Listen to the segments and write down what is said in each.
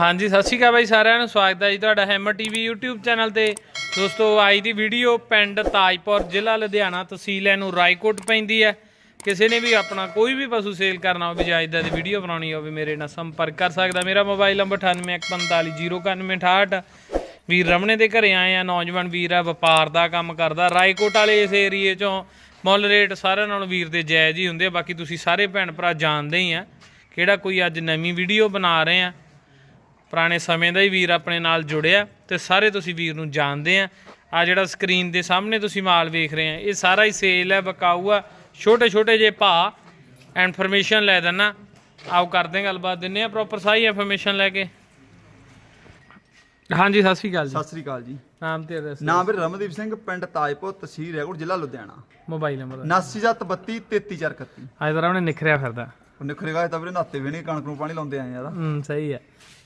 ਹਾਂਜੀ, ਸਤਿ ਸ਼੍ਰੀ ਅਕਾਲ ਬਾਈ ਸਾਰਿਆਂ ਨੂੰ। ਸਵਾਗਤ ਹੈ ਜੀ ਤੁਹਾਡਾ ਹੈਮਰ ਟੀਵੀ YouTube ਚੈਨਲ ਤੇ। ਦੋਸਤੋ ਅੱਜ ਦੀ ਵੀਡੀਓ ਪਿੰਡ ਤਾਜਪੁਰ, ਜ਼ਿਲ੍ਹਾ ਲੁਧਿਆਣਾ, ਤਹਿਸੀਲ ਇਹਨੂੰ ਰਾਏਕੋਟ ਪੈਂਦੀ ਹੈ। ਕਿਸੇ ਨੇ ਵੀ ਆਪਣਾ ਕੋਈ ਵੀ ਪਸ਼ੂ ਸੇਲ ਕਰਨਾ ਹੋਵੇ ਜਾਂ ਇਦਾਂ ਦੀ ਵੀਡੀਓ ਬਣਾਉਣੀ ਹੋਵੇ, ਮੇਰੇ ਨਾਲ ਸੰਪਰਕ ਕਰ ਸਕਦਾ। ਮੇਰਾ ਮੋਬਾਈਲ ਨੰਬਰ 9814509168 ਵੀਰ ਰਮਣੇ ਦੇ ਘਰੇ ਆਏ ਆ। ਨੌਜਵਾਨ ਵੀਰ ਆ, ਵਪਾਰ ਦਾ ਕੰਮ ਕਰਦਾ, ਰਾਏਕੋਟ ਵਾਲੇ ਇਸ ਏਰੀਏ ਚੋਂ। ਮੁੱਲ ਰੇਟ ਸਾਰਿਆਂ ਨਾਲੋਂ ਵੀਰ ਦੇ ਜਾਇਜ਼ ਹੀ ਹੁੰਦੇ ਆ। ਬਾਕੀ ਤੁਸੀਂ ਸਾਰੇ ਭੈਣ ਭਰਾ ਜਾਣਦੇ ਹੀ ਆ ਕਿਹੜਾ ਕੋਈ ਅੱਜ ਨਵੀਂ ਵੀਡੀਓ ਬਣਾ ਰਹੇ ਆ। ਪੁਰਾਣੇ ਸਮੇਂ ਦਾ ਹੀ ਵੀਰ ਆਪਣੇ ਨਾਲ ਜੁੜਿਆ ਤੇ ਸਾਰੇ ਤੁਸੀਂ ਵੀਰ ਨੂੰ ਜਾਣਦੇ ਆ। ਆ ਜਿਹੜਾ ਸਕਰੀਨ ਦੇ ਸਾਹਮਣੇ ਤੁਸੀਂ ਮਾਲ ਵੇਖ ਰਹੇ ਆ ਇਹ ਸਾਰਾ ਹੀ ਸੇਲ ਹੈ ਬਕਾਊ ਆ। ਛੋਟੇ ਛੋਟੇ ਜੇ ਭਾ ਇਨਫੋਰਮੇਸ਼ਨ ਲੈ ਦੇਣਾ ਆਓ ਕਰਦੇ ਗੱਲਬਾਤ ਦਿੰਨੇ ਆ ਪ੍ਰੋਪਰ ਸਾਰੀ ਇਨਫੋਰਮੇਸ਼ਨ ਲੈ ਕੇ। ਹਾਂਜੀ ਸਤਿ ਸ਼੍ਰੀ ਅਕਾਲ ਜੀ। ਸਤਿ ਸ੍ਰੀ ਅਕਾਲ ਜੀ। ਨਾਮ ਤੇ ਐਡਰੈਸ ਨਾਮ ਵੀਰ ਰਮਨਦੀਪ ਸਿੰਘ ਪਿੰਡ ਤਾਜਪੁਰ ਤਹਿਸੀਲ ਰੈਕੋਟ ਜ਼ਿਲ੍ਹਾ ਲੁਧਿਆਣਾ। ਮੋਬਾਈਲ ਨੰਬਰ 7932 33431 ਅੱਜ ਤਾਂ ਉਹਨੇ ਨਿਖਰਿਆ ਫਿਰਦਾ। ਨਿਖਰੇਗਾ ਤਾਂ ਵੀਰੇ ਨਾਤੇ ਵੀ ਨਹੀਂ ਕਣਕ ਨੂੰ ਪਾਣੀ ਲਾਉਂਦੇ ਆਏ ਯਾਰ ਹੂੰ ਸਹੀ ਹੈ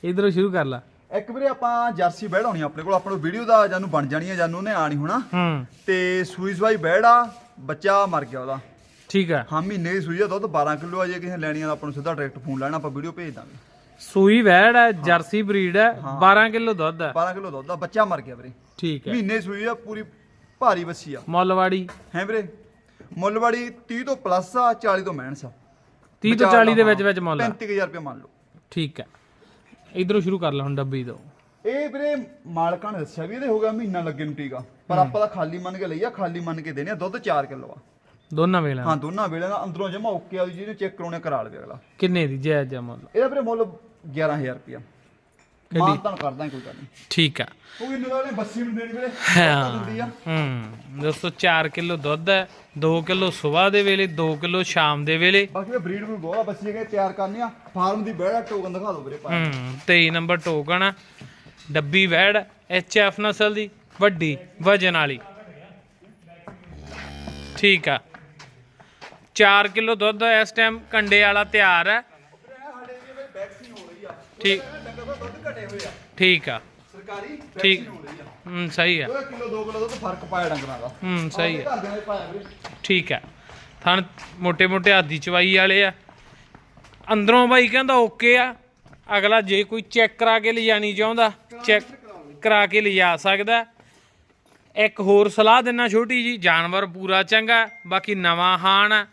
ਇਧਰੋਂ ਸ਼ੁਰੂ ਕਰ ਲਾ। ਇੱਕ ਵੀਰੇ ਆਪਾਂ ਜਰਸੀ ਬੈੜ ਆਉਣੀ ਆਪਣੇ ਕੋਲ ਆਪਾਂ ਨੂੰ ਵੀਡੀਓ ਦਾ ਜਾਨੂੰ ਬਣ ਜਾਣੀ ਹੈ ਜਾਨੂੰ ਨੇ ਆਣੀ ਹੋਣਾ। ਹੂੰ। ਤੇ ਸੂਈ ਸਵਾਈ ਬੈੜ ਆ ਬੱਚਾ ਮਰ ਗਿਆ ਉਹਦਾ। ਠੀਕ ਹੈ ਹਾਂ ਮਹੀਨੇ ਦੀ ਸੂਈ ਆ ਦੁੱਧ 12 ਕਿਲੋ ਆ ਜੇ ਕਿਸੇ ਲੈਣੀ ਆ ਆਪਾਂ ਨੂੰ ਸਿੱਧਾ ਡਾਇਰੈਕਟ ਫੋਨ ਲੈਣਾ ਆਪਾਂ ਵੀਡੀਓ ਭੇਜ ਦਾਂਗੇ। ਸੂਈ ਵੈੜ ਹੈ ਜਰਸੀ ਬਰੀਡ ਹੈ। 12 ਕਿਲੋ ਦੁੱਧ ਹੈ 12 ਕਿਲੋ ਦੁੱਧ ਆ ਬੱਚਾ ਮਰ ਗਿਆ ਵੀਰੇ। ਠੀਕ ਹੈ ਮਹੀਨੇ ਦੀ ਸੂਈ ਆ ਪੂਰੀ ਭਾਰੀ ਬੱਸੀ ਆ। ਮੁੱਲਵਾੜੀ। ਹੈ ਵੀਰੇ? ਮੁੱਲਵਾੜੀ 30 ਤੋਂ ਪਲੱਸ ਆ 40 ਤੋਂ ਮਾਈਨਸ ਆ। 30 ਤੋਂ 40 ਦੇ ਵਿੱਚ ਵਿੱਚ ਮੁੱਲ ਆ। 35000 ਰੁਪਏ ਮੰਨ ਲਓ। ਠੀਕ ਹੈ। ਇਧਰੋਂ ਸ਼ੁਰੂ ਕਰ ਲਾ ਹੁਣ ਡੱਬੀ ਤੋਂ। ਇਹ ਵੀਰੇ ਮਾਲਕਾਂ ਨੇ ਦੱਸਿਆ ਵੀ ਇਹਦੇ ਹੋ ਗਿਆ ਮਹੀਨਾ ਲੱਗੇ ਨੂੰ ਟੀਕਾ। ਪਰ ਆਪਾਂ ਤਾਂ ਖਾਲੀ ਮੰਨ ਕੇ ਲਈ ਆ ਖਾਲੀ ਮੰਨ ਕੇ ਦੇਣੇ ਆ ਦੁੱਧ 4 ਕਿਲੋ ਆ। ਦੋਨਾਂ ਵੇਲੇ ਹਾਂ ਦੋਨਾਂ ਵੇਲੇ ਦਾ ਅੰਦਰੋਂ ਜਮਾ ਓਕੇ ਆ ਜਿਹਨੇ ਚੈੱਕ ਕਰਾਉਣੇ ਕਰਾ ਲਵੇ ਅਗਲਾ। ਕਿੰਨੇ ਦੀ? ਜਾਇਜ਼ ਮੁੱਲ। ਇਹਦਾ ਵੀਰੇ ਮੁੱਲ 11000 ਰੁਪਿਆ ਕਰਦਾ ਕੋਈ ਗੱਲ ਨਹੀਂ ਠੀਕ ਆ। ਉਹ ਇਹਨੂੰ ਵਾਲੇ ਬੱਸੀ ਨੂੰ ਦੇਣੀ ਵੀਰੇ ਹਾਂ। ਹੂੰ। ਦੋਸਤੋ 4 ਕਿਲੋ ਦੁੱਧ ਹੈ 2 ਕਿਲੋ ਸਵੇਰ ਦੇ ਵੇਲੇ 2 ਕਿਲੋ ਸ਼ਾਮ ਦੇ ਵੇਲੇ। ਬਾਕੀ ਇਹ ਬਰੀਡ ਨੂੰ ਬਹੁਤ ਬੱਸੀ ਹੈਗੇ ਤਿਆਰ ਕਰਨੇ ਆ। ਫਾਰਮ ਦੀ ਬੈੜਾ ਟੋਕਨ ਦਿਖਾ ਦਿਓ ਵੀਰੇ ਪਾ ਹੂੰ 23 ਨੰਬਰ ਟੋਕਨ ਆ। ਡੱਬੀ ਵੈੜ ਐਚ ਐਫ ਨਸਲ ਦੀ ਵੱਡੀ ਵਜਨ ਵਾਲੀ। ਠੀਕ ਆ। 4 ਕਿਲੋ ਦੁੱਧ ਇਸ ਟਾਈਮ ਕੰਡੇ ਵਾਲਾ ਤਿਆਰ ਹੈ। ਠੀਕ। ਠੀਕ ਆ। ਸਰਕਾਰੀ ਠੀਕ। ਹੂੰ ਸਹੀ ਆ। 2 ਕਿਲੋ 2 ਕਿਲੋ ਦਾ ਫ਼ਰਕ ਪਾਇਆ ਡੰਗਰਾਂ ਦਾ। ਹੂੰ ਸਹੀ ਆ। ਠੀਕ ਆ। ਥਣ ਮੋਟੇ ਮੋਟੇ ਆਦੀ ਚਵਾਈ ਵਾਲੇ ਆ। ਅੰਦਰੋਂ ਬਾਈ ਕਹਿੰਦਾ ਓਕੇ ਆ। ਅਗਲਾ ਜੇ ਕੋਈ ਚੈੱਕ ਕਰਾ ਕੇ ਲਿਜਾਣੀ ਚਾਹੁੰਦਾ ਚੈੱਕ ਕਰਾ ਕੇ ਲਿਜਾ ਸਕਦਾ। ਇੱਕ ਹੋਰ ਸਲਾਹ ਦਿੰਨਾ ਛੋਟੀ ਜੀ ਜਾਨਵਰ ਪੂਰਾ ਚੰਗਾ ਬਾਕੀ ਨਵਾਂ ਹਾਣ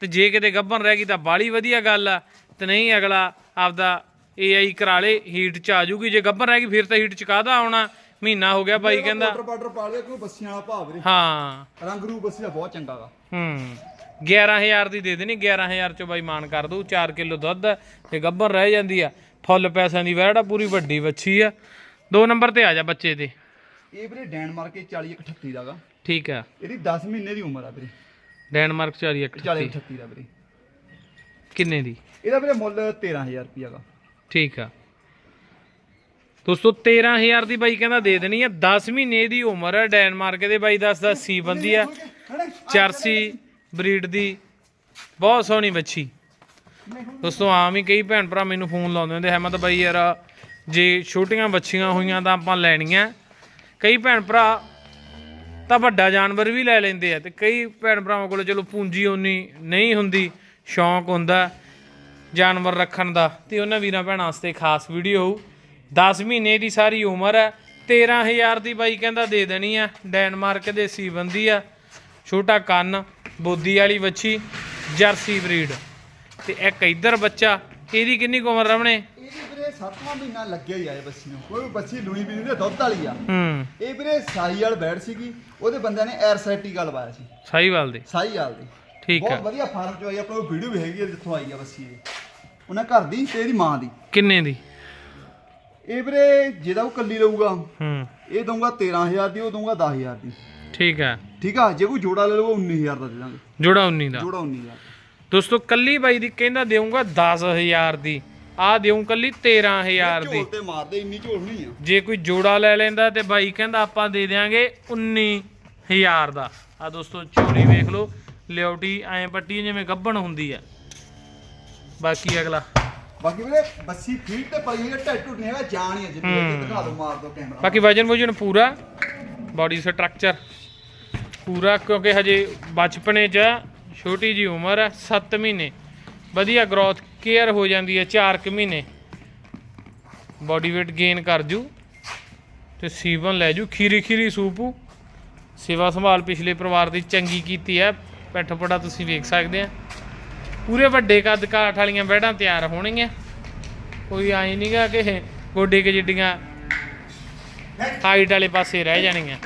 ਤੇ ਜੇ ਕਿਤੇ ਗੱਭਣ ਰਹਿ ਗਈ ਤਾਂ ਬਾਲੀ ਵਧੀਆ ਗੱਲ ਆ। ਤੇ ਨਹੀਂ ਅਗਲਾ ਆਪਦਾ ਏਆਈ ਕਰਾ ਲੇ ਹੀਟ ਚ ਆ ਜੂਗੀ ਜੇ ਗੱਭਣ ਰਹਿ ਗਈ ਫਿਰ ਤਾਂ ਹੀਟ ਚ ਕਾਹਦਾ ਆਉਣਾ? ਮਹੀਨਾ ਹੋ ਗਿਆ ਬਾਈ ਕਹਿੰਦਾ। ਵਾਟਰ ਪਾਊਡਰ ਪਾ ਲਿਆ ਕੋਈ ਬੱਸੀਆਂ ਵਾਲਾ ਭਾਅ ਵੀਰੇ ਹਾਂ। ਰੰਗ ਰੂ ਬੱਸੀ ਦਾ ਬਹੁਤ ਚੰਗਾ ਗਾ ਹੂੰ। 11000 ਦੀ ਦੇ ਦੇਣੀ 11000 ਚੋਂ ਬਾਈ ਮਾਨ ਕਰ ਦੂ 4 ਕਿਲੋ ਦੁੱਧ ਤੇ ਗੱਭਰ ਰਹਿ ਜਾਂਦੀ ਆ ਫੁੱਲ ਪੈਸਿਆਂ ਦੀ ਵੈੜ ਆ ਪੂਰੀ ਵੱਡੀ ਵੱਛੀ ਆ। ਦੋ ਨੰਬਰ ਤੇ ਆ ਜਾ ਬੱਚੇ ਤੇ ਇਹ ਵੀਰੇ ਡੈਨਮਾਰਕ ਇਹ 40 38 ਦਾਗਾ ਠੀਕ ਆ। ਇਹਦੀ 10 ਮਹੀਨੇ ਦੀ ਉਮਰ ਆ ਵੀਰੇ। ਡੈਨਮਾਰਕ 41 40 38 ਦਾ ਵੀਰੇ। ਕਿੰਨੇ ਦੀ? ਇਹਦਾ ਵੀਰੇ ਮੁੱਲ 13000 ਰੁਪਿਆ ਗਾ। ਠੀਕ ਆ। ਦੋਸਤੋ 13000 ਦੀ ਬਾਈ ਕਹਿੰਦਾ ਦੇ ਦੇਣੀ ਆ। 10 ਮਹੀਨੇ ਦੀ ਉਮਰ ਹੈ ਡੈਨਮਾਰਕ ਦੇ ਬਾਈ ਦੱਸਦਾ ਸੀ ਬੰਦੀ ਆ। ਚਰਸੀ ਬਰੀਡ ਦੀ। ਬਹੁਤ ਸੋਹਣੀ ਬੱਚੀ ਦੋਸਤੋ, ਆਮ ਹੀ ਕਈ ਭੈਣ ਭਰਾ ਮੈਨੂੰ ਫੋਨ ਲਾਉਂਦੇ ਹੁੰਦੇ, ਹੈਮਤ ਬਾਈ ਯਾਰ, ਜੇ ਛੋਟੀਆਂ ਬੱਚੀਆਂ ਹੋਈਆਂ ਤਾਂ ਆਪਾਂ ਲੈਣੀਆਂ। ਕਈ ਭੈਣ ਭਰਾ ਤਾਂ ਵੱਡਾ ਜਾਨਵਰ ਵੀ ਲੈ ਲੈਂਦੇ ਆ ਤੇ ਕਈ ਭੈਣ ਭਰਾਵਾਂ ਕੋਲ ਚਲੋ ਪੂੰਜੀ ਉਨੀ ਨਹੀਂ ਹੁੰਦੀ, ਸ਼ੌਂਕ ਹੁੰਦਾ। ਜਾਨਵਰ ਰੱਖਣ ਦਾ ਤੇ ਉਹਨਾਂ ਵੀਰਾਂ ਭੈਣਾਂ ਵਾਸਤੇ ਖਾਸ ਵੀਡੀਓ ਹੋਊ। 10 ਮਹੀਨੇ ਦੀ ਸਾਰੀ ਉਮਰ ਹੈ 13000 ਦੀ ਬਾਈ ਕਹਿੰਦਾ ਦੇ ਦੇਣੀ ਆ ਡੈਨਮਾਰਕ ਦੇ ਸੀਬੰਦੀ ਆ ਛੋਟਾ ਕੰਨ ਬੋਦੀ ਵਾਲੀ ਵੱਛੀ ਜਰਸੀ ਬਰੀਡ। ਤੇ ਇੱਕ ਇੱਧਰ ਬੱਚਾ ਇਹਦੀ ਕਿੰਨੀ ਉਮਰ ਰਵਣੇ ਇਹਦੀ ਵੀਰੇ 7ਵਾਂ ਮਹੀਨਾ ਲੱਗਿਆ ਹੀ ਆਏ ਬੱਸੀ ਨੂੰ। ਕੋਈ ਬੱਸੀ ਲੂਣੀ ਵੀ ਨਹੀਂ ਦੁੱਧ ਵਾਲੀ ਆ। ਹੂੰ। ਇਹ ਵੀਰੇ ਸਾਈ ਵਾਲ ਬੈੜ ਸੀਗੀ ਉਹਦੇ ਬੰਦਿਆਂ ਨੇ ਐਰਸਾਈਟੀ ਲਵਾਇਆ ਸੀ। ਸਾਈਵਾਲ ਦੇ। ਸਾਈ ਵਾਲ ਦੀ। ਠੀਕ ਬਹੁਤ ਆ ਵਧੀਆ ਫਾਰਮ ਚੋਂ ਆਈ ਆਪਣਾ ਵੀਡੀਓ ਵੀ ਹੈਗੀ ਆ ਜਿੱਥੋਂ ਆਈ ਆ ਬੱਸੀ ਇਹ। ਉਹਨਾਂ ਘਰ ਦੀ ਤੇ ਇਹਦੀ ਮਾਂ ਦੀ। ਕਿੰਨੇ ਦੀ? ਇਹ ਵੀਰੇ ਜਿਹਦਾ ਉਹ ਕੱਲੀ ਲਊਗਾ ਹੂੰ। ਇਹ ਦਊਗਾ 13000 ਦੀ ਉਹ ਦਊਗਾ 10000 ਦੀ। ਠੀਕ ਆ ਠੀਕ ਆ? ਜੇ ਕੋਈ ਜੋੜਾ ਲੈ ਲਊਗਾ 19000 ਦਾ ਦੇ ਦਾਂਗੇ। ਜੋੜਾ 19 ਦਾ? ਜੋੜਾ 19000 ਦੋਸਤੋ ਕੱਲੀ ਬਾਈ ਦੀ ਕਹਿੰਦਾ ਦੇਊਂਗਾ 10000 ਦੀ। ਆ ਦੇਊਂ ਕੱਲੀ 13000 ਦੀ। ਝੋਲ ਤੇ ਮਾਰਦੇ ਇੰਨੀ ਝੋਲ ਨਹੀਂ ਆ। ਜੇ ਕੋਈ ਜੋੜਾ ਲੈ ਲੈਂਦਾ ਤੇ ਬਾਈ ਕਹਿੰਦਾ ਆਪਾਂ ਦੇ ਦਿਆਂਗੇ 19000 ਦਾ। ਆ ਦੋਸਤੋ ਚੋਰੀ ਵੇਖ ਲਓ ਲਿਓਟੀ ਐਂ ਪੱਟੀ ਜਿਵੇਂ ਗੱਬਣ ਹੁੰਦੀ ਆ। ਬਾਕੀ ਅਗਲਾ। ਬਾਕੀ ਵੀਰੇ ਬੱਸੀ ਫੀਟ ਤੇ ਪਈ ਹੈ ਟੱਟ ਟੁੱਟ ਨਹੀਂ ਹੈਗਾ ਜਾਣ ਹੀ ਹੈ ਜਿੱਥੇ। ਦਿਖਾ ਦਿਓ ਮਾਰ ਦਿਓ ਕੈਮਰਾ ਬਾਕੀ ਵਜਨ ਵਜਨ ਪੂਰਾ ਬਾਡੀ ਸਟਰਕਚਰ ਪੂਰਾ ਕਿਉਂਕਿ ਹਜੇ ਬਚਪਨੇ 'ਚ ਛੋਟੀ ਜੀ ਉਮਰ ਹੈ 7 ਮਹੀਨੇ। ਵਧੀਆ ਗਰੋਥ ਕੇਅਰ ਹੋ ਜਾਂਦੀ ਹੈ 4 ਕੁ ਮਹੀਨੇ। ਬਾਡੀ weight ਗੇਨ ਕਰ ਜੂ ਤੇ ਸੀਵਨ ਲੈ ਜੂ। ਖੀਰੀ ਖੀਰੀ ਸੂਪੂ ਸੇਵਾ ਸੰਭਾਲ ਪਿਛਲੇ ਪਰਿਵਾਰ ਦੀ ਚੰਗੀ ਕੀਤੀ ਹੈ ਪਿੱਠ ਪੜਾ ਤੁਸੀਂ ਵੇਖ ਸਕਦੇ ਆ। ਪੂਰੇ ਵੱਡੇ ਕੱਦ ਕਾਠ ਵਾਲੀਆਂ ਬੈਡਾਂ ਤਿਆਰ ਹੋਣਗੀਆਂ। ਕੋਈ ਆਈ ਨਹੀਂਗਾ ਕਿ ਗੋਡੇ ਕੇ ਜਿੱਡੀਆਂ ਹਾਈਟ ਵਾਲੇ ਪਾਸੇ ਰਹਿ ਜਾਣਗੀਆਂ।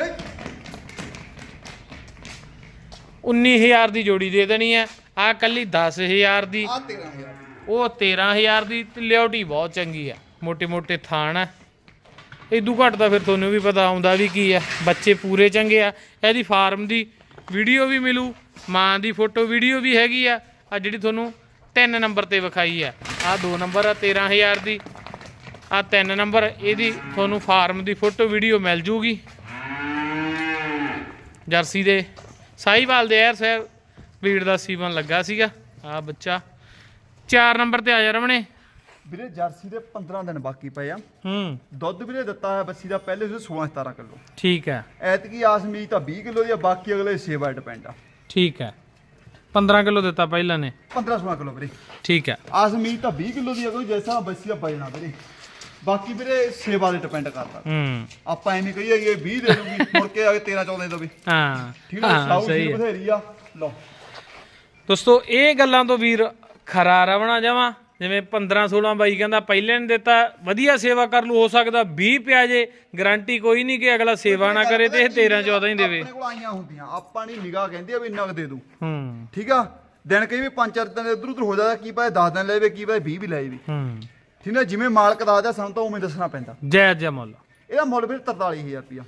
19000 ਦੀ ਜੋੜੀ ਦੇ ਦੇਣੀ ਹੈ ਆ ਕੱਲੀ 10000 ਦੀ। ਆ 13000 ਉਹ 13000 ਦੀ ਲਿਓਟੀ ਬਹੁਤ ਚੰਗੀ ਆ। ਮੋਟੇ ਮੋਟੇ ਥਾਣ ਆ। ਇਦੋਂ ਘੱਟ ਤਾਂ ਫਿਰ ਤੁਹਾਨੂੰ ਵੀ ਪਤਾ ਆਉਂਦਾ ਵੀ ਕੀ ਆ। ਬੱਚੇ ਪੂਰੇ ਚੰਗੇ ਆ। ਇਹਦੀ ਫਾਰਮ ਦੀ ਵੀਡੀਓ ਵੀ ਮਿਲੂ। ਮਾਂ ਦੀ ਫੋਟੋ ਵੀਡੀਓ ਵੀ ਹੈਗੀ ਆ। ਆ ਜਿਹੜੀ ਤੁਹਾਨੂੰ ਤਿੰਨ ਨੰਬਰ ਤੇ ਵਿਖਾਈ ਆ ਆ ਦੋ ਨੰਬਰ ਆ 13000 ਦੀ ਆ ਤਿੰਨ ਨੰਬਰ ਇਹਦੀ ਤੁਹਾਨੂੰ ਫਾਰਮ ਦੀ ਫੋਟੋ ਵੀਡੀਓ ਮਿਲ ਜੂਗੀ। ਜਰਸੀ ਦੇ ਸਾਈਵਾਲ ਦੇ ਐਰ ਸਰ ਬਰੀਡ ਦਾ ਸੀਵਨ ਲੱਗਾ ਸੀਗਾ ਆ ਬੱਚਾ। 4 ਨੰਬਰ ਤੇ ਆ ਜਾ ਰਮਣੇ। ਵੀਰੇ ਜਰਸੀ ਦੇ 15 ਦਿਨ ਬਾਕੀ ਪਏ ਆ। ਹੂੰ। ਦੁੱਧ ਵੀਰੇ ਦਿੱਤਾ ਹੈ ਬੱਸੀ ਦਾ ਪਹਿਲੇ ਸੀ 16 17 ਕਿਲੋ। ਠੀਕ ਹੈ। ਐਤਕੀ ਆਸਮੀਜ ਤਾਂ 20 ਕਿਲੋ ਦੀ ਆ ਬਾਕੀ ਅਗਲੇ ਸੇਵਾ ਡਿਪੈਂਡ ਆ। ਠੀਕ ਹੈ। 15 ਕਿਲੋ ਦਿੱਤਾ ਪਹਿਲਾਂ ਨੇ। 15 16 ਕਿਲੋ ਵੀਰੇ। ਠੀਕ ਹੈ। ਆਸਮੀਜ ਤਾਂ 20 ਕਿਲੋ ਦੀ ਆ ਕੋਈ ਜੈਸਾ ਬੱਸੀ ਦਾ ਵਜਣਾ ਵੀਰੇ। ਬਾਕੀ ਵੀਰੇ ਸੇਵਾ ਦੇ ਡਿਪੈਂਡ ਕਰਦਾ। ਹੂੰ। ਆਪਾਂ ਐਵੇਂ ਕਹੀਏ ਇਹ 20 ਦੇ ਦੂਗੀ ਮੁੜ ਕੇ ਆ ਕੇ 13 14 ਦੇ ਵੀ ਹਾਂ ਠੀਕ ਹੈ ਸਾਊ ਸਹੀ ਜੀ ਬਥੇਰੀ ਆ। ਲਓ। ਦੋਸਤੋ ਇਹ ਗੱਲਾਂ ਤੋਂ ਵੀਰ ਖਰਾ ਰਵਣਾ ਜਾਵਾਂ ਜਿਵੇਂ 15 16 ਬਾਈ ਕਹਿੰਦਾ ਪਹਿਲੇ ਨੇ ਦਿੱਤਾ ਵਧੀਆ ਸੇਵਾ ਕਰ ਲੂ ਹੋ ਸਕਦਾ 20 ਪਿਆ ਜੇ ਗਾਰੰਟੀ ਕੋਈ ਨਹੀਂ ਕਿ ਅਗਲਾ ਸੇਵਾ ਨਾ ਕਰੇ ਤੇ ਇਹ 13 14 ਹੀ ਦੇਵੇ। ਆਪਣੇ ਕੋਲ ਆਈਆਂ ਹੁੰਦੀਆਂ ਆਪਾਂ ਨਹੀਂ ਨਿਗਾਹ ਕਹਿੰਦੀ ਆ ਵੀ ਇੰਨਾ ਕੁ ਦੇ ਦੂ ਹੂੰ। ਠੀਕ ਆ? ਦਿਨ ਕਈ ਵੀ ਪੰਜ ਚਾਰ ਦਿਨ ਇਧਰ ਉਧਰ ਹੋ ਜਾਂਦਾ ਕੀ ਪਤਾ 10 ਦਿਨ ਲੈਵੇ ਕੀ ਪਤਾ 20 ਵੀ ਲੈ ਜਾਵੇ ਹੂੰ। ਠੀਕ ਹੈ ਜਿਵੇਂ ਮਾਲਕ ਦੱਸਦਾ ਸਾਨੂੰ ਤਾਂ ਉਵੇਂ ਦੱਸਣਾ ਪੈਂਦਾ। ਜੈ ਜੈ ਮੁੱਲ। ਇਹਦਾ ਮੁੱਲ ਵੀਰ 43000 ਰੁਪਿਆ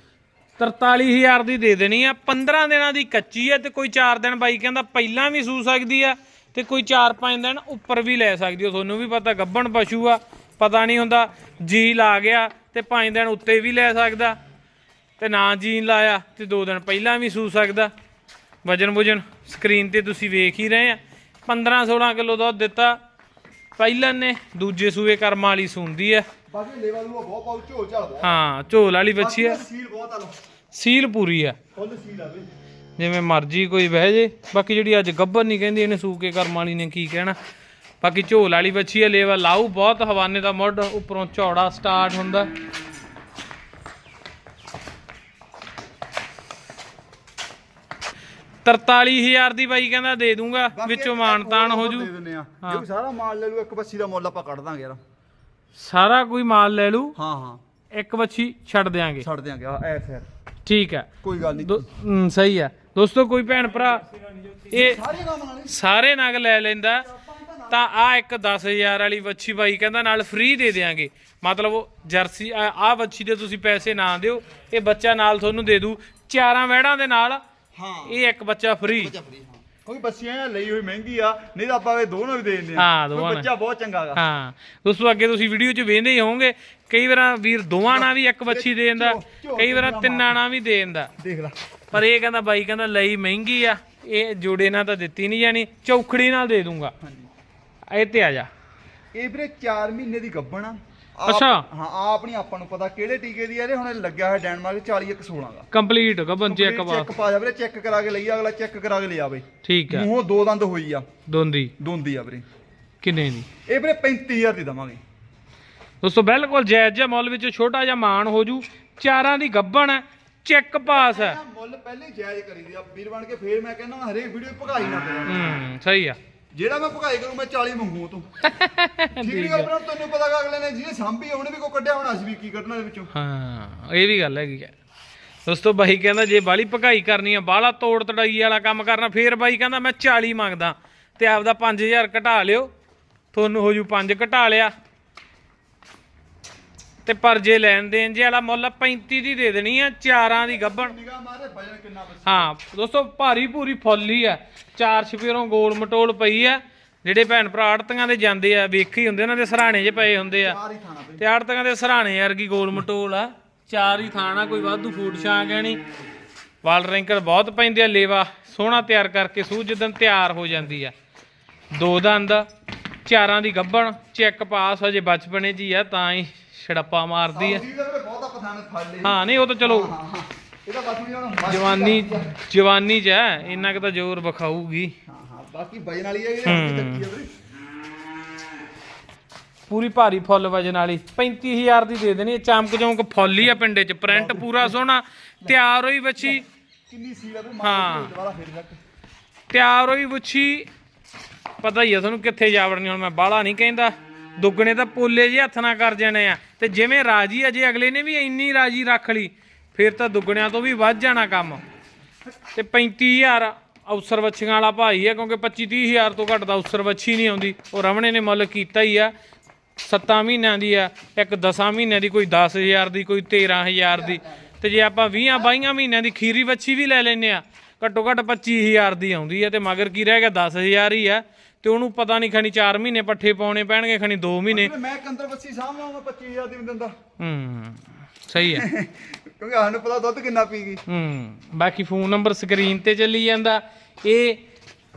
43000 ਦੀ ਦੇ ਦੇਣੀ ਆ 15 ਦਿਨਾਂ ਦੀ ਕੱਚੀ ਆ ਤੇ ਕੋਈ 4 ਦਿਨ ਬਾਈ ਕਹਿੰਦਾ ਪਹਿਲਾਂ ਵੀ ਸੂ ਸਕਦੀ ਆ ਤੇ ਕੋਈ 4-5 ਦਿਨ ਉੱਪਰ ਵੀ ਲੈ ਸਕਦੀ ਹੋ ਤੁਹਾਨੂੰ ਵੀ ਪਤਾ ਗੱਭਣ ਪਸ਼ੂ ਆ ਪਤਾ ਨਹੀਂ ਹੁੰਦਾ ਜੀ ਲਾ ਗਿਆ ਤੇ 5 ਦਿਨ ਉੱਤੇ ਵੀ ਲੈ ਸਕਦਾ ਤੇ ਨਾ ਜੀਨ ਲਾਇਆ ਤੇ 2 ਦਿਨ ਪਹਿਲਾਂ ਵੀ ਸੂ ਸਕਦਾ। ਵਜਨ ਵੁਜਨ ਸਕਰੀਨ ਤੇ ਤੁਸੀਂ ਵੇਖ ਹੀ ਰਹੇ ਆ। 15-16 ਕਿਲੋ ਦੁੱਧ ਦਿੱਤਾ। ਪਹਿਲਾਂ ਨੇ ਦੂਜੇ ਸੂਏ ਕਰਮ ਵਾਲੀ ਸੁੰਦੀ ਆ। ਬਾਕੀ ਲੇਵਾ ਲੂਆ ਬਹੁਤ ਪਾਉ ਝੋਲ ਝਾਲ ਬਹੁਤ ਹਾਂ ਝੋਲ ਵਾਲੀ ਬੱਚੀ ਆ। ਸੀਲ ਬਹੁਤ ਆ ਲੋ ਸੀਲ ਪੂਰੀ ਆ। ਫੁੱਲ ਸੀਲ ਆ ਵੀ ਜਿਵੇਂ ਮਰਜ਼ੀ ਕੋਈ ਬਹਿ ਜੇ ਬਾਕੀ ਜਿਹੜੀ ਅੱਜ ਗੱਬਰ ਨਹੀਂ ਕਹਿੰਦੀ ਇਹਨੇ ਸੂਕੇ ਕਰਮ ਵਾਲੀ ਨੇ ਕੀ ਕਹਿਣਾ? ਬਾਕੀ ਝੋਲ ਵਾਲੀ ਬੱਚੀ ਹੈ ਲੇਵਾ ਲਾਊ ਬਹੁਤ ਹਵਾਨੇ ਦਾ ਮੁੱਢ ਉੱਪਰੋਂ ਚੌੜਾ ਸਟਾਰਟ ਹੁੰਦਾ। ਤਰਤਾਲੀ ਹਜ਼ਾਰ ਦੀ ਬਾਈ ਕਹਿੰਦਾ ਦੇ ਦੂੰਗਾ ਵਿੱਚੋਂ ਇੱਕ ਮਾਨ ਤਾਨ ਹੋਰ ਹੋ ਜੂ। ਸਾਰਾ ਮਾਲ ਲੈ ਲੂ ਇੱਕ ਬੱਸੀ ਦਾ ਮੁੱਲ ਆਪਾਂ ਕੱਢ ਦਾਂਗੇ ਯਾਰ। ਸਾਰਾ ਕੋਈ ਮਾਲ ਲੈ ਲੂ ਹਾਂ ਹਾਂ। ਇੱਕ ਬੱਚੀ ਛੱਡ ਦਿਆਂਗੇ। ਛੱਡ ਦਿਆਂਗੇ ਆ ਐ ਫੇਰ। ਠੀਕ ਹੈ। ਕੋਈ ਗੱਲ ਨਹੀਂ ਸਹੀ ਹੈ। ਦੋਸਤੋ ਕੋਈ ਭੈਣ ਭਰਾ ਇਹ ਸਾਰੇ ਨਗ ਲੈ ਲੈਂਦਾ ਤਾਂ ਆ ਇੱਕ 10000 ਵਾਲੀ ਵੱਛੀ ਬਾਈ ਕਹਿੰਦਾ ਨਾਲ ਫ੍ਰੀ ਦੇ ਦੇਾਂਗੇ ਮਤਲਬ ਉਹ ਜਰਸੀ ਆ ਵੱਛੀ ਦੇ ਤੁਸੀਂ ਪੈਸੇ ਨਾ ਦਿਓ ਇਹ ਬੱਚਾ ਨਾਲ ਤੁਹਾਨੂੰ ਦੇ ਦੂ। ਚਾਰਾਂ ਵਹਿੜਾਂ ਦੇ ਨਾਲ ਹਾਂ। ਇਹ ਇੱਕ ਬੱਚਾ ਫ੍ਰੀ ਕੋਈ ਬੱਸੀਆਂ ਲਈ ਹੋਈ ਮਹਿੰਗੀ ਆ ਨਹੀਂ ਤਾਂ ਆਪਾਂ ਇਹ ਦੋਨੋਂ ਵੀ ਦੇ ਦਿੰਦੇ ਆ। ਹਾਂ, ਦੋਵਾਂ ਬੱਚਾ ਬਹੁਤ ਚੰਗਾ ਗਾ। ਹਾਂ। ਦੋਸਤੋ ਅੱਗੇ ਤੁਸੀਂ ਵੀਡੀਓ 'ਚ ਵੇਖਦੇ ਹੀ ਹੋਵੋਗੇ ਕਈ ਵਾਰਾਂ ਵੀਰ ਦੋਵਾਂ ਨਾਲ ਵੀ ਇੱਕ ਵੱਛੀ ਦੇ ਦਿੰਦਾ ਕਈ ਵਾਰਾਂ ਤਿੰਨਾਂ ਨਾਲ ਵੀ ਦੇ ਦਿੰਦਾ। ਦੇਖ ਲੈ। ਪਰ ਇਹ ਕਹਿੰਦਾ ਬਾਈ ਕਹਿੰਦਾ ਲਈ ਮਹਿੰਗੀ ਆ ਇਹ ਜੋੜੇ ਨਾਲ ਤਾਂ ਦਿੱਤੀ ਨਹੀਂ ਜਾਣੀ ਚੌਖੜੀ ਨਾਲ ਦੇ ਦੂੰਗਾ। ਹਾਂਜੀ। ਇਹ ਤੇ ਆ ਜਾ। ਇਹ ਵੀਰੇ 4 ਮਹੀਨੇ ਦੀ ਗੱਭਣ ਆ। ਅੱਛਾ। ਹਾਂ ਆਪ ਨਹੀਂ ਆਪਾਂ ਨੂੰ ਪਤਾ ਕਿਹੜੇ ਟੀਕੇ ਦੀ ਆ ਇਹਦੇ ਹੁਣ ਲੱਗਿਆ ਹੋਇਆ ਡੈਨਮਾਰਕ 40 ਇੱਕ 16 ਦਾ। ਕੰਪਲੀਟ ਗੱਬਨ ਚੈੱਕ ਬਾਤ ਚੈੱਕ ਪਾ ਜਾ ਵੀਰੇ ਚੈੱਕ ਕਰਾ ਕੇ ਲਈ ਅਗਲਾ ਚੈੱਕ ਕਰਾ ਕੇ ਲਿਆ ਬਈ ਠੀਕ ਹੈ। ਮੂੰਹੋਂ ਦੋ ਦੰਦ ਹੋਈ ਆ। ਦੋਂਦੀ। ਦੋਂਦੀ ਆ ਵੀਰੇ। ਕਿੰਨੇ ਦੀ? ਇਹ ਵੀਰੇ 35000 ਦੀ ਦਵਾਂਗੇ। ਦੋਸਤੋ ਬਿਲਕੁਲ ਜਾਇਜ਼ ਜਿਹਾ ਮੁੱਲ ਵਿੱਚ ਛੋਟਾ ਜਿਹਾ ਮਾਨ ਹੋ ਜੂ। ਚਾਰਾਂ ਦੀ ਗੱਬਣ ਹੈ। ਚੈੱਕ ਪਾਸ ਹੈ। ਮੁੱਲ ਪਹਿਲੇ ਜਾਇਜ਼ ਕਰੀ ਦੀ ਆ। ਵੀਰ ਬਣ ਕੇ ਫੇਰ ਮੈਂ ਕਹਿੰਦਾ ਹਰੇਕ ਵੀਡੀਓ ਭਗਾਈ ਨਾ ਕਰਾਂ। ਹੂੰ ਸਹੀ ਆ। ਜਿਹੜਾ ਮੈਂ ਭਗਾਈ ਕਰੂੰ ਮੈਂ 40 ਮੰਗੂ ਤੂੰ। ਠੀਕ ਨਹੀਂ ਗੱਲ ਪਰ ਤੈਨੂੰ ਪਤਾ ਗਾ ਅਗਲੇ ਨੇ ਜਿਹਨੇ ਸਾਂਭੀ ਉਹਨੇ ਵੀ ਕੋ ਕੱਢਿਆ ਹੋਣਾ ਅਸੀਂ ਵੀ ਕੀ ਕੱਢਣਾ ਇਹਦੇ ਵਿੱਚੋਂ। ਹਾਂ ਇਹ ਵੀ ਗੱਲ ਹੈਗੀ ਹੈ ਦੋਸਤੋ ਬਾਈ ਕਹਿੰਦਾ ਜੇ ਬਾਲੀ ਭਕਾਈ ਕਰਨੀ ਆ ਬਾਲਾ ਤੋੜ ਤੜਾਈ ਵਾਲਾ ਕੰਮ ਕਰਨਾ ਫੇਰ ਬਾਈ ਕਹਿੰਦਾ ਮੈਂ 40 ਮੰਗਦਾ। ਤੇ ਆਪਦਾ 5000 ਘਟਾ ਲਿਓ। ਤੁਹਾਨੂੰ ਹੋ ਜੂ 5 ਘਟਾ ਲਿਆ। ਤੇ ਪਰ ਜੇ ਲੈਣ ਦੇਣ ਜੇ ਵਾਲਾ ਮੁੱਲ 35 ਦੀ ਦੇ ਦੇਣੀ ਆ ਚਾਰਾਂ ਦੀ ਗੱਬਣ ਨਿਗਾਹ ਮਾਰੇ ਵਜਨ ਕਿੰਨਾ ਬਸ ਹਾਂ ਦੋਸਤੋ ਭਾਰੀ ਭੂਰੀ ਫੁੱਲ ਹੀ ਆ। ਚਾਰ ਛਪੇਰੋਂ ਗੋਲ ਮਟੋਲ ਪਈ ਆ। ਜਿਹੜੇ ਭੈਣ ਭਰਾ ਆੜਤੀਆਂ ਦੇ ਜਾਂਦੇ ਆ ਵੇਖੀ ਹੁੰਦੇ ਉਹਨਾਂ ਦੇ ਸਰਾਣੇ 'ਚ ਪਏ ਹੁੰਦੇ ਆ। ਚਾਰ ਹੀ ਖਾਣਾ ਬਈ। ਤੇ ਆੜਤੀਆਂ ਦੇ ਸਰਾਣੇ ਵਰਗੀ ਗੋਲ ਮਟੋਲ ਆ। ਚਾਰ ਹੀ ਥਾਣਾ ਕੋਈ ਵਾਧੂ ਫੂਡ ਛਾਂ ਗਣੀ ਵਾਲ ਰੈਂਕਰ ਬਹੁਤ ਪੈਂਦੇ ਆ ਲੇਵਾ ਸੋਹਣਾ ਤਿਆਰ ਕਰਕੇ ਸੂ ਜਦੋਂ ਤਿਆਰ ਹੋ ਜਾਂਦੀ ਆ। ਦੋ ਦੰਦ ਚਾਰਾਂ ਦੀ ਗੱਭਣ ਚੈੱਕ ਪਾਸ ਹਜੇ ਬਚਪਨੇ ਹੀ ਆ ਤਾਂ ਹੀ ਛੜੱਪਾ ਮਾਰਦੀ ਜੀ ਫੜ ਲਈ ਹਾਂ ਨਹੀਂ ਉਹ ਤਾਂ ਚਲੋ ਹਾਂ ਹਾਂ ਇਹਦਾ ਬਸ ਵੀ ਹੁਣ ਜਵਾਨੀ ਜਵਾਨੀ 'ਚ ਹੈ ਇੰਨਾ ਕੁ ਤਾਂ ਜ਼ੋਰ ਵਿਖਾਊਗੀ। ਹਾਂ ਹਾਂ। ਬਾਕੀ ਵਜਨ ਵਾਲੀ ਹੈ ਇਹ ਹਲਕੀ ਤੱਕੀ ਆ ਵੀਰੇ ਪੂਰੀ ਭਾਰੀ ਫੁੱਲ ਵਜਨ ਵਾਲੀ। 35000 ਦੀ ਦੇ ਦੇਣੀ ਹੈ। ਚਮਕ ਚਮਕ ਫੁੱਲ ਹੀ ਆ ਪਿੰਡੇ 'ਚ। ਪ੍ਰਿੰਟ ਪੂਰਾ ਸੋਹਣਾ ਤਿਆਰ ਹੋਈ ਬੱਚੀ ਕਿੰਨੀ ਸੀ ਆ ਹਾਂ। ਦੁਬਾਰਾ ਫੇਰ ਲੱਗ ਤਿਆਰ ਹੋਈ ਬੱਚੀ ਪਤਾ ਹੀ ਆ ਤੁਹਾਨੂੰ ਕਿੱਥੇ ਜਾਵੜਨੀ ਹੁਣ ਮੈਂ ਬਾਹਲਾ ਨਹੀਂ ਕਹਿੰਦਾ। ਦੁੱਗਣੇ ਤਾਂ ਪੋਲੇ ਜਿਹੇ ਹੱਥ ਨਾਲ ਕਰ ਜਾਣੇ ਆ। ਤੇ ਜਿਵੇਂ ਰਾਜੀ ਆ, ਜੇ ਅਗਲੇ ਨੇ ਵੀ ਇੰਨੀ ਰਾਜੀ ਰੱਖ ਲਈ, ਫਿਰ ਤਾਂ ਦੁੱਗਣਿਆਂ ਤੋਂ ਵੀ ਵੱਧ ਜਾਣਾ ਕੰਮ। ਤੇ 35000 ਅਫਸਰ ਵੱਛੀਆਂ ਵਾਲਾ ਭਾਈ ਆ, ਕਿਉਂਕਿ 25 30000 ਤੋਂ ਘੱਟ ਤਾਂ ਅਫਸਰ ਵੱਛੀ ਨਹੀਂ ਆਉਂਦੀ। ਉਹ ਰਮਣੇ ਨੇ ਮੁੱਲ ਕੀਤਾ ਹੀ ਆ। 7 ਮਹੀਨਿਆਂ ਦੀ ਆ, ਇੱਕ 10 ਮਹੀਨਿਆਂ ਦੀ, ਕੋਈ 10000 ਦੀ, ਕੋਈ 13000 ਦੀ। ਤੇ ਜੇ ਆਪਾਂ 20 22 ਮਹੀਨਿਆਂ ਦੀ ਖੀਰੀ ਵੱਛੀ ਵੀ ਲੈ ਲੈਨੇ ਆ, ਘੱਟੋ ਘੱਟ 25000 ਦੀ ਆਉਂਦੀ ਆ, ਤੇ ਮਗਰ ਕੀ ਰਹਿ ਗਿਆ 10000 ਹੀ ਆ। ਤੇ ਉਹਨੂੰ ਪਤਾ ਨਹੀਂ ਖਣੀ 4 ਮਹੀਨੇ ਪੱਠੇ ਪਾਉਣੇ ਪੈਣਗੇ ਖਣੀ 2 ਮਹੀਨੇ। ਮੈਂ ਕੰਦਰ ਬੱਸੀ ਸਾਹਮਣੇ ਆਉਂਗਾ 25000 ਦੀ ਦਿੰਦਾ। ਹੂੰ ਸਹੀ ਹੈ। ਕਿਉਂਕਿ ਸਾਨੂੰ ਪਤਾ ਦੁੱਧ ਕਿੰਨਾ ਪੀ ਗਈ। ਹੂੰ ਬਾਕੀ ਫੋਨ ਨੰਬਰ ਸਕਰੀਨ ਤੇ ਚੱਲੀ ਜਾਂਦਾ। ਇਹ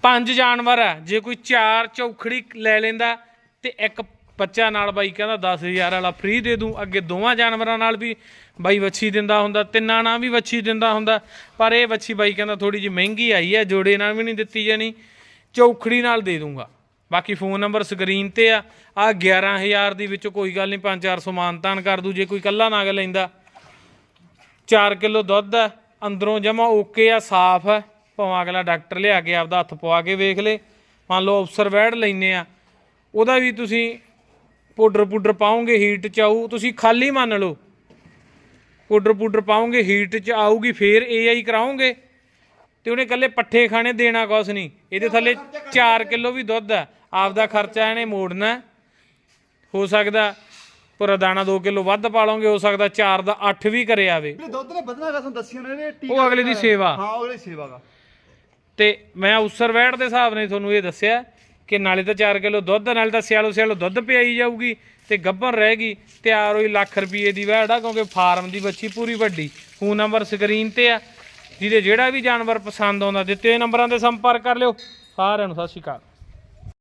ਪੰਜ ਜਾਨਵਰ ਆ ਜੇ ਕੋਈ ਚਾਰ ਚੌਖੜੀ ਲੈ ਲੈਂਦਾ ਤੇ ਇੱਕ ਬੱਚਾ ਨਾਲ ਬਾਈ ਕਹਿੰਦਾ 10000 ਵਾਲਾ ਫ੍ਰੀ ਦੇ ਦੂੰ। ਅੱਗੇ ਦੋਵਾਂ ਜਾਨਵਰਾਂ ਨਾਲ ਵੀ ਬਾਈ ਵੱਛੀ ਦਿੰਦਾ ਹੁੰਦਾ ਤਿੰਨਾਂ ਨਾਲ ਵੀ ਵੱਛੀ ਦਿੰਦਾ ਹੁੰਦਾ। ਪਰ ਇਹ ਵੱਛੀ ਬਾਈ ਕਹਿੰਦਾ ਥੋੜੀ ਜਿਹੀ ਮਹਿੰਗੀ ਆਈ ਹੈ ਜੋੜੇ ਨਾਲ ਵੀ ਨਹੀਂ ਦਿੱਤੀ ਜਾਣੀ। ਚੌਖੜੀ ਨਾਲ ਦੇ ਦੂੰਗਾ। ਬਾਕੀ ਫੋਨ ਨੰਬਰ ਸਕਰੀਨ ਤੇ ਆ। ਆ 11000 ਦੀ ਵਿੱਚ ਕੋਈ ਗੱਲ ਨਹੀਂ 5-400 ਮਾਨਤਾਨ ਕਰ ਦੂ। ਜੇ ਕੋਈ ਕੱਲਾ ਨਾਗ ਲੈਂਦਾ। 4 ਕਿਲੋ ਦੁੱਧ ਆ, ਅੰਦਰੋਂ ਜਮਾ ਓਕੇ ਆ, ਸਾਫ਼ ਹੈ ਭਾਵੇਂ ਅਗਲਾ ਡਾਕਟਰ ਲਿਆ ਕੇ ਆਪਦਾ ਹੱਥ ਪਵਾ ਕੇ ਵੇਖ ਲੇ। ਮੰਨ ਲਓ ਅਫਸਰ ਵੈੜ ਲੈਨੇ ਆ। ਉਹਦਾ ਵੀ ਤੁਸੀਂ ਪਾਊਡਰ ਪੂਡਰ ਪਾਓਗੇ ਹੀਟ ਚ ਆਊ। ਤੁਸੀਂ ਖਾਲੀ ਮੰਨ ਲਓ। ਪਾਊਡਰ ਪੂਡਰ ਪਾਓਗੇ ਹੀਟ ਚ ਆਊਗੀ, ਫੇਰ ਏਆਈ ਕਰਾਉਂਗੇ। ਤੇ ਉਹਨੇ ਕੱਲੇ ਪੱਠੇ ਖਾਣੇ ਦੇਣਾ ਕੁਛ ਨਹੀਂ। ਇਹਦੇ ਥੱਲੇ 4 ਕਿਲੋ ਵੀ ਦੁੱਧ ਹੈ। ਆਪਦਾ ਖਰਚਾ ਇਹਨੇ ਮੋੜਨਾ ਹੈ। ਸਕਦਾ ਪੂਰਾ ਦਾਣਾ 2 ਕਿਲੋ ਵੱਧ ਪਾ ਲਓਗੇ ਹੋ ਸਕਦਾ 4 ਦਾ 8 ਵੀ ਕਰੇ ਆਵੇ ਜਿਹੜੇ ਦੁੱਧ ਨੇ ਵਧਣਾ ਕਸਮ ਦੱਸੀ ਉਹਨਾਂ ਨੇ ਟੀਕਾ ਉਹ ਅਗਲੇ ਦੀ। ਸੇਵਾ। ਹਾਂ ਅਗਲੇ ਦੀ ਸੇਵਾ ਦਾ ਤੇ ਮੈਂ ਉਸਰ ਵੈੜ ਦੇ ਹਿਸਾਬ ਨਾਲ ਤੁਹਾਨੂੰ ਇਹ ਦੱਸਿਆ ਕਿ ਨਾਲੇ ਤਾਂ 4 ਕਿਲੋ ਦੁੱਧ ਨਾਲੇ ਤਾਂ ਸਿਆਲੋ ਸਿਆਲੋ ਦੁੱਧ ਪਿਆਈ ਜਾਊਗੀ ਤੇ ਗੱਭਰ ਰਹੇਗੀ ਤਿਆਰ ਹੋਈ ਲੱਖ ਰੁਪਏ ਦੀ ਵੈੜ ਆ ਕਿਉਂਕਿ ਫਾਰਮ ਦੀ ਬੱਚੀ ਪੂਰੀ ਵੱਡੀ। ਫੋਨ ਨੰਬਰ ਸਕਰੀਨ ਤੇ ਆ। ਜਿਹਦੇ ਜਿਹੜਾ ਵੀ ਜਾਨਵਰ ਪਸੰਦ ਆਉਂਦਾ ਦਿੱਤੇ ਨੰਬਰਾਂ ਤੇ ਸੰਪਰਕ ਕਰ ਲਿਓ। ਸਾਰਿਆਂ ਨੂੰ ਸਤਿ ਸ਼੍ਰੀ ਅਕਾਲ।